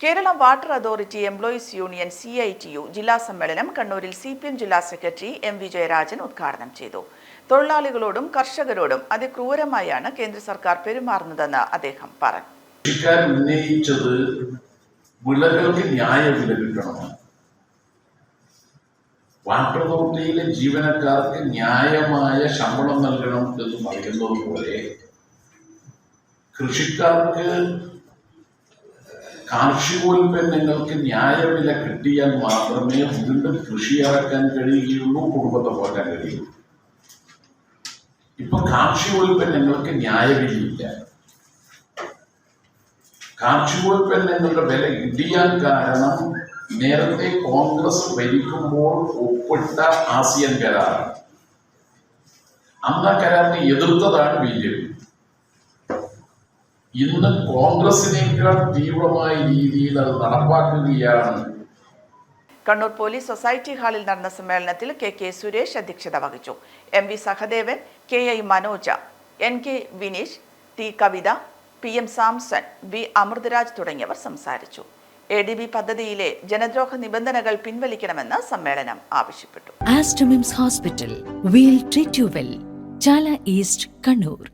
Kerala water authority employees union C I T U ജില്ലാ സമ്മേളനം കണ്ണൂരിൽ സി പി എം ജില്ലാ സെക്രട്ടറി എം വി ജയരാജൻ ഉദ്ഘാടനം ചെയ്തു. തൊഴിലാളികളോടും കർഷകരോടും അതിക്രൂരമായാണ് കേന്ദ്ര സർക്കാർ പെരുമാറുന്നതെന്ന് അദ്ദേഹം പറഞ്ഞു. ഉന്നയിച്ചത് വിളകൾക്ക് ന്യായവില കിട്ടണമെന്ന് വാട്ടർ അതോറിറ്റിയിലെ ജീവനക്കാർക്ക് ന്യായമായ ശമ്പളം നൽകണം എന്ന് പറയുന്നത് പോലെ കൃഷിക്കാർക്ക് കാർഷികോൽപ്പന്നങ്ങൾക്ക് ന്യായവില കിട്ടിയാൽ മാത്രമേ വീണ്ടും കൃഷി ഇറക്കാൻ കഴിയുകയുള്ളൂ കുടുംബത്തെ പോറ്റാൻ കഴിയുള്ളൂ. ഇപ്പൊ കാർഷികോൽപ്പന്നങ്ങൾക്ക് ന്യായവിലയില്ല. കാർഷികോൽപ്പന്നങ്ങളുടെ വില ഇടിയാൻ കാരണം നേരത്തെ കോൺഗ്രസ് ഭരിക്കുമ്പോൾ ഒപ്പിട്ട ആസിയൻ കരാറാണ് അന്ന് ആ കരാറിനെ എതിർത്തതാണ് ബി ജെ പി. ഇന്ന് കോൺഗ്രസിനേക്കാൾ തീവ്രമായ രീതിയിൽ അത് നടപ്പാക്കുകയാണ്. കണ്ണൂർ പോലീസ് സൊസൈറ്റി ഹാളിൽ നടന്ന സമ്മേളനത്തിൽ കെ കെ സുരേഷ് അധ്യക്ഷത വഹിച്ചു. M V Sahadevan K I Manoja N K Vineesh T Kavitha P M Samson V Amritharaj തുടങ്ങിയവർ സംസാരിച്ചു. എ ഡി ബി പദ്ധതിയിലെ ജനദ്രോഹ നിബന്ധനകൾ പിൻവലിക്കണമെന്ന് സമ്മേളനം ആവശ്യപ്പെട്ടു. Aster MIMS hospital we'll treat you well Chala east Kannur.